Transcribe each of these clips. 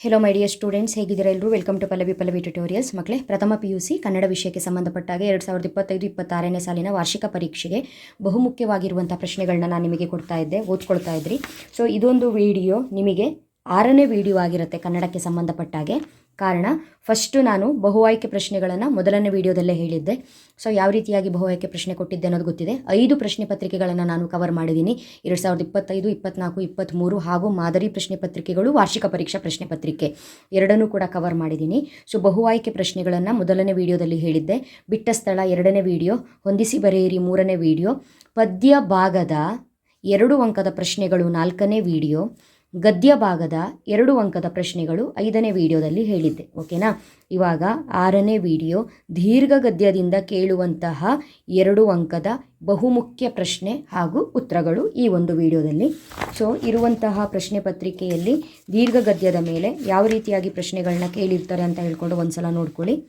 Hello my dear students ಹೇಗಿದ್ದೀರಾ ಎಲ್ಲರೂ welcome to Pallavi Pallavi tutorials ಮಕ್ಕಳೇ, ಪ್ರಥಮ ಪಿ ಯು ಸಿ ಕನ್ನಡ ವಿಷಯಕ್ಕೆ ಸಂಬಂಧಪಟ್ಟಾಗ ಎರಡು ಸಾವಿರದ ಇಪ್ಪತ್ತೈದು, ಇಪ್ಪತ್ತಾರನೇ ಸಾಲಿನ ವಾರ್ಷಿಕ ಪರೀಕ್ಷೆಗೆ ಬಹುಮುಖ್ಯವಾಗಿರುವಂಥ ಪ್ರಶ್ನೆಗಳನ್ನ ನಾನು ನಿಮಗೆ ಕೊಡ್ತಾ ಇದ್ದೆ, ಓದ್ಕೊಳ್ತಾ ಇದ್ರಿ. ಸೊ ಇದೊಂದು ವಿಡಿಯೋ ನಿಮಗೆ ಆರನೇ ವಿಡಿಯೋ ಆಗಿರುತ್ತೆ ಕನ್ನಡಕ್ಕೆ ಸಂಬಂಧಪಟ್ಟಾಗೆ. ಕಾರಣ ಫಸ್ಟು ನಾನು ಬಹು ಆಯ್ಕೆ ಪ್ರಶ್ನೆಗಳನ್ನು ಮೊದಲನೇ ವಿಡಿಯೋದಲ್ಲೇ ಹೇಳಿದ್ದೆ. ಸೊ ಯಾವ ರೀತಿಯಾಗಿ ಬಹು ಆಯ್ಕೆ ಪ್ರಶ್ನೆ ಕೊಟ್ಟಿದ್ದೆ ಅನ್ನೋದು ಗೊತ್ತಿದೆ. ಐದು ಪ್ರಶ್ನೆ ಪತ್ರಿಕೆಗಳನ್ನು ನಾನು ಕವರ್ ಮಾಡಿದ್ದೀನಿ ಎರಡು ಸಾವಿರದ ಇಪ್ಪತ್ತೈದು, ಇಪ್ಪತ್ನಾಲ್ಕು ಇಪ್ಪತ್ತ್ಮೂರು ಹಾಗೂ ಮಾದರಿ ಪ್ರಶ್ನೆ ಪತ್ರಿಕೆಗಳು ವಾರ್ಷಿಕ ಪರೀಕ್ಷಾ ಪ್ರಶ್ನೆ ಪತ್ರಿಕೆ ಎರಡನ್ನೂ ಕೂಡ ಕವರ್ ಮಾಡಿದ್ದೀನಿ ಸೊ ಬಹು ಆಯ್ಕೆ ಪ್ರಶ್ನೆಗಳನ್ನು ಮೊದಲನೇ ವಿಡಿಯೋದಲ್ಲಿ ಹೇಳಿದ್ದೆ. ಬಿಟ್ಟ ಸ್ಥಳ ಎರಡನೇ ವಿಡಿಯೋ ಹೊಂದಿಸಿ ಬರೆಯಿರಿ ಮೂರನೇ ವಿಡಿಯೋ ಪದ್ಯ ಭಾಗದ ಎರಡು ಅಂಕದ ಪ್ರಶ್ನೆಗಳು ನಾಲ್ಕನೇ ವಿಡಿಯೋ ಗದ್ಯ ಭಾಗದ ಎರಡು ಅಂಕದ ಪ್ರಶ್ನೆಗಳು ಐದನೇ ವಿಡಿಯೋದಲ್ಲಿ ಹೇಳಿದ್ದೆ, ಓಕೆನಾ? ಇವಾಗ ಆರನೇ ವಿಡಿಯೋ ದೀರ್ಘ ಗದ್ಯದಿಂದ ಕೇಳುವಂತಹ ಎರಡು ಅಂಕದ ಬಹುಮುಖ್ಯ ಪ್ರಶ್ನೆ ಹಾಗೂ ಉತ್ತರಗಳು ಈ ಒಂದು ವಿಡಿಯೋದಲ್ಲಿ. ಸೊ, ಇರುವಂತಹ ಪ್ರಶ್ನೆ ಪತ್ರಿಕೆಯಲ್ಲಿ ದೀರ್ಘ ಗದ್ಯದ ಮೇಲೆ ಯಾವ ರೀತಿಯಾಗಿ ಪ್ರಶ್ನೆಗಳನ್ನ ಕೇಳಿರ್ತಾರೆ ಅಂತ ಹೇಳ್ಕೊಂಡು ಒಂದ್ಸಲ ನೋಡ್ಕೊಳ್ಳಿ.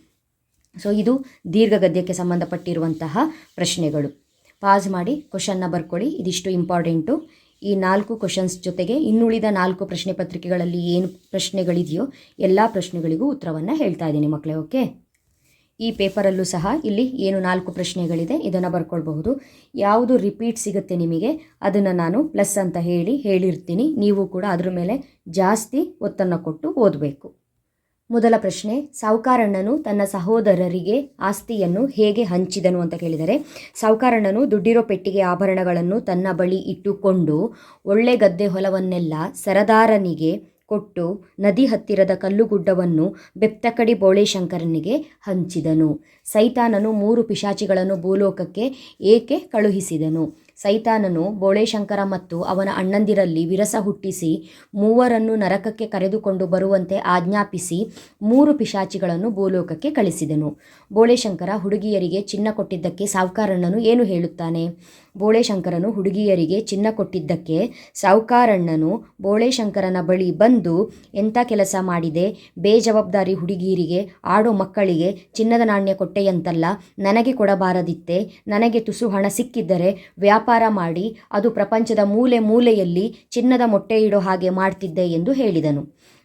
ಸೊ, ಇದು ದೀರ್ಘ ಗದ್ಯಕ್ಕೆ ಸಂಬಂಧಪಟ್ಟಿರುವಂತಹ ಪ್ರಶ್ನೆಗಳು. ಪಾಸ್ ಮಾಡಿ, ಕ್ವಶನ್ನ ಬರ್ಕೊಳ್ಳಿ, ಇದಿಷ್ಟು ಇಂಪಾರ್ಟೆಂಟು. ಈ ನಾಲ್ಕು ಕ್ವಶನ್ಸ್ ಜೊತೆಗೆ ಇನ್ನುಳಿದ ನಾಲ್ಕು ಪ್ರಶ್ನೆ ಪತ್ರಿಕೆಗಳಲ್ಲಿ ಏನು ಪ್ರಶ್ನೆಗಳಿದೆಯೋ ಎಲ್ಲ ಪ್ರಶ್ನೆಗಳಿಗೂ ಉತ್ತರವನ್ನು ಹೇಳ್ತಾ ಇದ್ದೀನಿ ಮಕ್ಕಳೇ ಓಕೆ ಈ ಪೇಪರಲ್ಲೂ ಸಹ ಇಲ್ಲಿ ಏನು ನಾಲ್ಕು ಪ್ರಶ್ನೆಗಳಿದೆ, ಇದನ್ನು ಬರ್ಕೊಳ್ಬಹುದು. ಯಾವುದು ರಿಪೀಟ್ ಸಿಗುತ್ತೆ ನಿಮಗೆ, ಅದನ್ನು ನಾನು ಪ್ಲಸ್ ಅಂತ ಹೇಳಿ ಹೇಳಿರ್ತೀನಿ. ನೀವು ಕೂಡ ಅದರ ಮೇಲೆ ಜಾಸ್ತಿ ಒತ್ತನ್ನು ಕೊಟ್ಟು ಓದಬೇಕು. ಮೊದಲ ಪ್ರಶ್ನೆ, ಸಾವುಕಾರಣ್ಣನು ತನ್ನ ಸಹೋದರರಿಗೆ ಆಸ್ತಿಯನ್ನು ಹೇಗೆ ಹಂಚಿದನು ಅಂತ ಕೇಳಿದರೆ, ಸಾವುಕಾರಣ್ಣನು ದುಡ್ಡಿರೋ ಪೆಟ್ಟಿಗೆ ಆಭರಣಗಳನ್ನು ತನ್ನ ಬಳಿ ಇಟ್ಟುಕೊಂಡು ಒಳ್ಳೆ ಗದ್ದೆ ಹೊಲವನ್ನೆಲ್ಲ ಸರದಾರನಿಗೆ ಕೊಟ್ಟು ನದಿ ಹತ್ತಿರದ ಕಲ್ಲುಗುಡ್ಡವನ್ನು ಬೆಪ್ತಕಡಿ ಬೋಳೇಶಂಕರನಿಗೆ ಹಂಚಿದನು. ಸೈತಾನನು ಮೂರು ಪಿಶಾಚಿಗಳನ್ನು ಭೂಲೋಕಕ್ಕೆ ಏಕೆ ಕಳುಹಿಸಿದನು? ಸೈತಾನನು ಬೋಳೆಶಂಕರ ಮತ್ತು ಅವನ ಅಣ್ಣಂದಿರಲ್ಲಿ ವಿರಸ ಹುಟ್ಟಿಸಿ ಮೂವರನ್ನು ನರಕಕ್ಕೆ ಕರೆದುಕೊಂಡು ಬರುವಂತೆ ಆಜ್ಞಾಪಿಸಿ ಮೂರು ಪಿಶಾಚಿಗಳನ್ನು ಭೂಲೋಕಕ್ಕೆ ಕಳಿಸಿದನು. ಬೋಳೆಶಂಕರ ಹುಡುಗಿಯರಿಗೆ ಚಿನ್ನ ಕೊಟ್ಟಿದ್ದಕ್ಕೆ ಸಾವುಕಾರಣ್ಣನು ಏನು ಹೇಳುತ್ತಾನೆ? ಬೋಳೆಶಂಕರನು ಹುಡುಗಿಯರಿಗೆ ಚಿನ್ನ ಕೊಟ್ಟಿದ್ದಕ್ಕೆ ಸಾವುಕಾರಣ್ಣನು ಬೋಳೆಶಂಕರನ ಬಳಿ ಬಂದು ಎಂಥ ಕೆಲಸ ಮಾಡಿದೆ? ಬೇಜವಾಬ್ದಾರಿ ಹುಡುಗಿಯರಿಗೆ, ಆಡೋ ಮಕ್ಕಳಿಗೆ ಚಿನ್ನದ ನಾಣ್ಯ ಕೊಟ್ಟೆಯಂತಲ್ಲ, ನನಗೆ ಕೊಡಬಾರದಿತ್ತೆ, ನನಗೆ ತುಸು ಹಣ ಸಿಕ್ಕಿದ್ದರೆ ವ್ಯಾಪಾರ ಮಾಡಿ ಅದು ಪ್ರಪಂಚದ ಮೂಲೆ ಮೂಲೆಯಲ್ಲಿ ಚಿನ್ನದ ಮೊಟ್ಟೆ ಇಡೋ ಹಾಗೆ ಮಾಡ್ತಿದ್ದೆ ಎಂದು ಹೇಳಿದನು.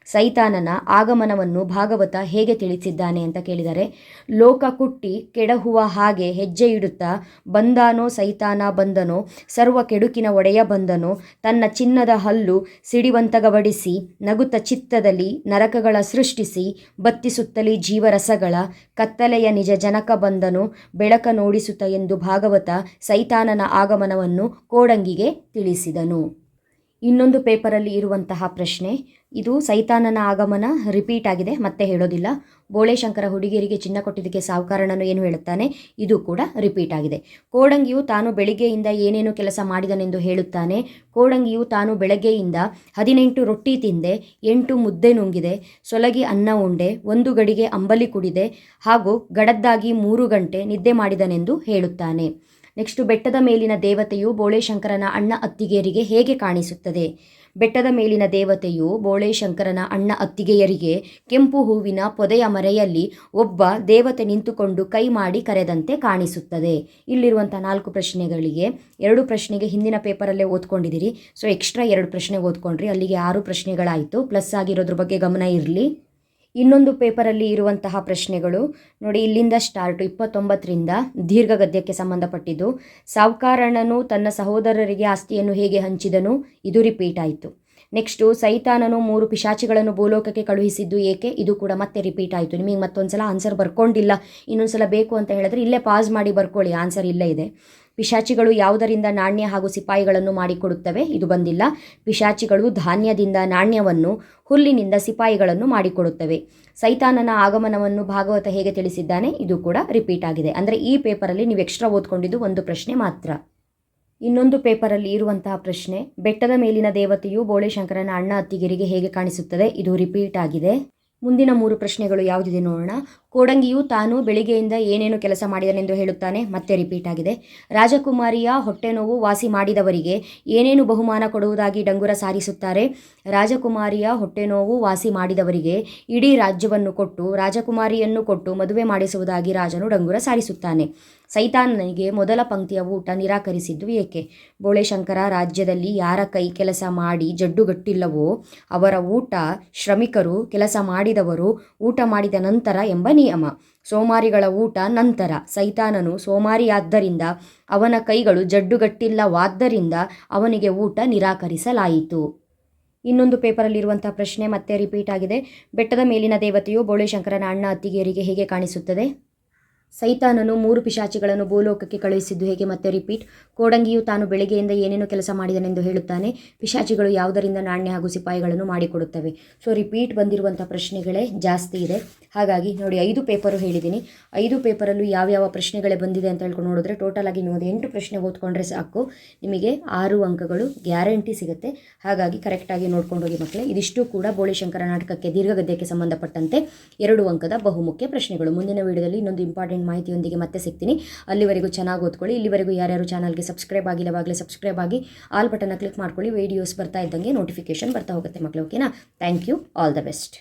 ಸೈತಾನನ ಆಗಮನವನ್ನು ಭಾಗವತ ಹೇಗೆ ತಿಳಿಸಿದ್ದಾನೆ ಅಂತ ಕೇಳಿದರೆ, ಲೋಕ ಕುಟ್ಟಿ ಕೆಡಹುವ ಹಾಗೆ ಹೆಜ್ಜೆ ಇಡುತ್ತಾ ಬಂದಾನೋ ಸೈತಾನ ಬಂದನೋ, ಸರ್ವ ಕೆಡುಕಿನ ಒಡೆಯ ಬಂದನೋ, ತನ್ನ ಚಿನ್ನದ ಹಲ್ಲು ಸಿಡಿವಂತಗವಡಿಸಿ, ನಗುತ್ತ ಚಿತ್ತದಲ್ಲಿ ನರಕಗಳ ಸೃಷ್ಟಿಸಿ, ಬತ್ತಿಸುತ್ತಲೇ ಜೀವರಸಗಳ ಕತ್ತಲೆಯ ನಿಜ ಜನಕ ಬಂದನು, ಬೆಳಕ ನೋಡಿಸುತ್ತ ಎಂದು ಭಾಗವತ ಸೈತಾನನ ಆಗಮನವನ್ನು ಕೋಡಂಗಿಗೆ ತಿಳಿಸಿದನು. ಇನ್ನೊಂದು ಪೇಪರಲ್ಲಿ ಇರುವಂತಹ ಪ್ರಶ್ನೆ, ಇದು ಸೈತಾನನ ಆಗಮನ ರಿಪೀಟ್ ಆಗಿದೆ, ಮತ್ತೆ ಹೇಳೋದಿಲ್ಲ. ಬೋಳೇಶಂಕರ ಹುಡುಗಿಯರಿಗೆ ಚಿನ್ನ ಕೊಟ್ಟಿದ್ದಕ್ಕೆ ಸಾವುಕಾರನನ್ನು ಏನು ಹೇಳುತ್ತಾನೆ? ಇದು ಕೂಡ ರಿಪೀಟ್ ಆಗಿದೆ. ಕೋಡಂಗಿಯು ತಾನು ಬೆಳಿಗ್ಗೆಯಿಂದ ಏನೇನು ಕೆಲಸ ಮಾಡಿದನೆಂದು ಹೇಳುತ್ತಾನೆ. ಕೋಡಂಗಿಯು ತಾನು ಬೆಳಗ್ಗೆಯಿಂದ ಹದಿನೆಂಟು ರೊಟ್ಟಿ ತಿಂದೆ, ಎಂಟು ಮುದ್ದೆ ನುಂಗಿದೆ, ಸೊಲಗಿ ಅನ್ನ ಉಂಡೆ, ಒಂದು ಗಡಿಗೆ ಅಂಬಲಿ ಕುಡಿದೆ ಹಾಗೂ ಗಡದ್ದಾಗಿ ಮೂರು ಗಂಟೆ ನಿದ್ದೆ ಮಾಡಿದನೆಂದು ಹೇಳುತ್ತಾನೆ. ನೆಕ್ಸ್ಟ್ ಬೆಟ್ಟದ ಮೇಲಿನ ದೇವತೆಯು ಬೋಳೇಶಂಕರನ ಅಣ್ಣ ಅತ್ತಿಗೆಯರಿಗೆ ಹೇಗೆ ಕಾಣಿಸುತ್ತದೆ? ಬೆಟ್ಟದ ಮೇಲಿನ ದೇವತೆಯು ಬೋಳೆಶಂಕರನ ಅಣ್ಣ ಅತ್ತಿಗೆಯರಿಗೆ ಕೆಂಪು ಹೂವಿನ ಪೊದೆಯ ಮರೆಯಲ್ಲಿ ಒಬ್ಬ ದೇವತೆ ನಿಂತುಕೊಂಡು ಕೈ ಮಾಡಿ ಕರೆದಂತೆ ಕಾಣಿಸುತ್ತದೆ. ಇಲ್ಲಿರುವಂಥ ನಾಲ್ಕು ಪ್ರಶ್ನೆಗಳಿಗೆ, ಎರಡು ಪ್ರಶ್ನೆಗೆ ಹಿಂದಿನ ಪೇಪರಲ್ಲೇ ಓದ್ಕೊಂಡಿದ್ದೀರಿ. ಸೊ, ಎಕ್ಸ್ಟ್ರಾ ಎರಡು ಪ್ರಶ್ನೆ ಓದ್ಕೊಂಡ್ರಿ. ಅಲ್ಲಿಗೆ ಆರು ಪ್ರಶ್ನೆಗಳಾಯಿತು. ಪ್ಲಸ್ ಆಗಿರೋದ್ರ ಬಗ್ಗೆ ಗಮನ ಇರಲಿ. ಇನ್ನೊಂದು ಪೇಪರಲ್ಲಿ ಇರುವಂತಹ ಪ್ರಶ್ನೆಗಳು. ನೋಡಿ, ಇಲ್ಲಿಂದ ಸ್ಟಾರ್ಟ್ ಇಪ್ಪತ್ತೊಂಬತ್ತರಿಂದ ದೀರ್ಘ ಗದ್ಯಕ್ಕೆ ಸಂಬಂಧಪಟ್ಟಿದ್ದು. ಸಾವುಕಾರಣ್ಣನು ತನ್ನ ಸಹೋದರರಿಗೆ ಆಸ್ತಿಯನ್ನು ಹೇಗೆ ಹಂಚಿದನು? ಇದು ರಿಪೀಟ್ ಆಯಿತು. ನೆಕ್ಸ್ಟು ಸೈತಾನನು ಮೂರು ಪಿಶಾಚಿಗಳನ್ನು ಭೂಲೋಕಕ್ಕೆ ಕಳುಹಿಸಿದ್ದು ಏಕೆ? ಇದು ಕೂಡ ಮತ್ತೆ ರಿಪೀಟ್ ಆಯಿತು. ನಿಮಗೆ ಮತ್ತೊಂದು ಆನ್ಸರ್ ಬರ್ಕೊಂಡಿಲ್ಲ. ಇನ್ನೊಂದು ಸಲ ಬೇಕು ಅಂತ ಹೇಳಿದ್ರೆ ಇಲ್ಲೇ ಪಾಸ್ ಮಾಡಿ ಬರ್ಕೊಳ್ಳಿ. ಆನ್ಸರ್ ಇಲ್ಲೇ ಇದೆ. ಪಿಶಾಚಿಗಳು ಯಾವುದರಿಂದ ನಾಣ್ಯ ಹಾಗೂ ಸಿಪಾಯಿಗಳನ್ನು ಮಾಡಿಕೊಡುತ್ತವೆ? ಇದು ಬಂದಿಲ್ಲ. ಪಿಶಾಚಿಗಳು ಧಾನ್ಯದಿಂದ ನಾಣ್ಯವನ್ನು, ಹುಲ್ಲಿನಿಂದ ಸಿಪಾಯಿಗಳನ್ನು ಮಾಡಿಕೊಡುತ್ತವೆ. ಸೈತಾನನ ಆಗಮನವನ್ನು ಭಾಗವತ ಹೇಗೆ ತಿಳಿಸಿದ್ದಾನೆ? ಇದು ಕೂಡ ರಿಪೀಟ್ ಆಗಿದೆ. ಅಂದರೆ ಈ ಪೇಪರಲ್ಲಿ ನೀವು ಎಕ್ಸ್ಟ್ರಾ ಓದ್ಕೊಂಡಿದ್ದು ಒಂದು ಪ್ರಶ್ನೆ ಮಾತ್ರ. ಇನ್ನೊಂದು ಪೇಪರಲ್ಲಿ ಇರುವಂತಹ ಪ್ರಶ್ನೆ, ಬೆಟ್ಟದ ಮೇಲಿನ ದೇವತೆಯು ಬೋಳೆಶಂಕರನ ಅಣ್ಣ ಅತ್ತಿಗೆರಿಗೆ ಹೇಗೆ ಕಾಣಿಸುತ್ತದೆ? ಇದು ರಿಪೀಟ್ ಆಗಿದೆ. ಮುಂದಿನ ಮೂರು ಪ್ರಶ್ನೆಗಳು ಯಾವುದಿದೆ ನೋಡೋಣ. ಕೋಡಂಗಿಯು ತಾನು ಬೆಳಿಗ್ಗೆಯಿಂದ ಏನೇನು ಕೆಲಸ ಮಾಡಿದನೆಂದು ಹೇಳುತ್ತಾನೆ, ಮತ್ತೆ ರಿಪೀಟ್ ಆಗಿದೆ. ರಾಜಕುಮಾರಿಯ ಹೊಟ್ಟೆ ನೋವು ವಾಸಿ ಮಾಡಿದವರಿಗೆ ಏನೇನು ಬಹುಮಾನ ಕೊಡುವುದಾಗಿ ಡಂಗುರ ಸಾರಿಸುತ್ತಾರೆ ರಾಜಕುಮಾರಿಯ ಹೊಟ್ಟೆ ನೋವು ವಾಸಿ ಮಾಡಿದವರಿಗೆ ಇಡೀ ರಾಜ್ಯವನ್ನು ಕೊಟ್ಟು, ರಾಜಕುಮಾರಿಯನ್ನು ಕೊಟ್ಟು ಮದುವೆ ಮಾಡಿಸುವುದಾಗಿ ರಾಜನು ಡಂಗುರ ಸಾರಿಸುತ್ತಾನೆ ಸೈತಾನನಿಗೆ ಮೊದಲ ಪಂಕ್ತಿಯ ಊಟ ನಿರಾಕರಿಸಿದ್ದು ಏಕೆ? ಬೋಳೆಶಂಕರ ರಾಜ್ಯದಲ್ಲಿ ಯಾರ ಕೈ ಕೆಲಸ ಮಾಡಿ ಜಡ್ಡುಗಟ್ಟಿಲ್ಲವೋ ಅವರ ಊಟ ಶ್ರಮಿಕರು ಕೆಲಸ ಮಾಡಿದವರು ಊಟ ಮಾಡಿದ ನಂತರ ಎಂಬ ನಿಯಮ. ಸೋಮಾರಿಗಳ ಊಟ ನಂತರ. ಸೈತಾನನು ಸೋಮಾರಿಯಾದ್ದರಿಂದ ಅವನ ಕೈಗಳು ಜಡ್ಡುಗಟ್ಟಿಲ್ಲವಾದ್ದರಿಂದ ಅವನಿಗೆ ಊಟ ನಿರಾಕರಿಸಲಾಯಿತು. ಇನ್ನೊಂದು ಪೇಪರಲ್ಲಿರುವಂಥ ಪ್ರಶ್ನೆ ಮತ್ತೆ ರಿಪೀಟ್ ಆಗಿದೆ. ಬೆಟ್ಟದ ಮೇಲಿನ ದೇವತೆಯು ಬೋಳೆಶಂಕರನ ಅಣ್ಣ ಅತ್ತಿಗೆಯರಿಗೆ ಹೇಗೆ ಕಾಣಿಸುತ್ತದೆ? ಸೈತಾನನು ಮೂರು ಪಿಶಾಚಿಗಳನ್ನು ಭೂಲೋಕಕ್ಕೆ ಕಳುಹಿಸಿದ್ದು ಹೇಗೆ ಮತ್ತೆ ರಿಪೀಟ್ ಕೋಡಂಗಿಯು ತಾನು ಬೆಳಗ್ಗೆಯಿಂದ ಏನೇನು ಕೆಲಸ ಮಾಡಿದನೆಂದು ಹೇಳುತ್ತಾನೆ. ಪಿಶಾಚಿಗಳು ಯಾವುದರಿಂದ ನಾಣ್ಯ ಹಾಗೂ ಸಿಪಾಯಿಗಳನ್ನು ಮಾಡಿಕೊಡುತ್ತವೆ? ಸೊ ರಿಪೀಟ್ ಬಂದಿರುವಂಥ ಪ್ರಶ್ನೆಗಳೇ ಜಾಸ್ತಿ ಇದೆ. ಹಾಗಾಗಿ ನೋಡಿ, ಐದು ಪೇಪರು ಹೇಳಿದ್ದೀನಿ. ಐದು ಪೇಪರಲ್ಲೂ ಯಾವ್ಯಾವ ಪ್ರಶ್ನೆಗಳೇ ಬಂದಿದೆ ಅಂತ ಹೇಳ್ಕೊಂಡು ನೋಡಿದ್ರೆ ಟೋಟಲ್ ಆಗಿ ನೀವು ಒಂದು ಎಂಟು ಪ್ರಶ್ನೆ ಓದ್ಕೊಂಡ್ರೆ ಸಾಕು. ನಿಮಗೆ ಆರು ಅಂಕಗಳು ಗ್ಯಾರಂಟಿ ಸಿಗುತ್ತೆ. ಹಾಗಾಗಿ ಕರೆಕ್ಟಾಗಿ ನೋಡ್ಕೊಂಡು ಹೋಗಿ ಮಕ್ಕಳೇ, ಇದಿಷ್ಟು ಕೂಡ ಬೋಳಿಶಂಕರ ನಾಟಕಕ್ಕೆ ದೀರ್ಘಗದ್ಯಕ್ಕೆ ಸಂಬಂಧಪಟ್ಟಂತೆ ಎರಡು ಅಂಕದ ಬಹುಮುಖ್ಯ ಪ್ರಶ್ನೆಗಳು. ಮುಂದಿನ ವಿಡಿಯೋದಲ್ಲಿ ಇನ್ನೊಂದು ಇಂಪಾರ್ಟೆಂಟ್ ಮಾಹಿತಿಯೊಂದಿಗೆ ಮತ್ತೆ ಸಿಗ್ತೀನಿ. ಅಲ್ಲಿವರೆಗೂ ಚೆನ್ನಾಗಿ ಓದ್ಕೊಳ್ಳಿ. ಇಲ್ಲಿವರೆಗೂ ಯಾರ್ಯಾರು ಚಾನಲ್ಗೆ ಸಬ್ಸ್ಕ್ರೈಬ್ ಆಗಿಲ್ಲವಾಗಲೇ ಸಬ್ಸ್ಕ್ರೈಬ್ ಆಗಿ ಆಲ್ ಬಟನ್ನ ಕ್ಲಿಕ್ ಮಾಡ್ಕೊಳ್ಳಿ. ವೀಡಿಯೋಸ್ ಬರ್ತಾ ಇದ್ದಂಗೆ ನೋಟಿಫಿಕೇಶನ್ ಬರ್ತಾ ಹೋಗುತ್ತೆ ಮಕ್ಕಳು ಓಕೆನಾ thank you all the best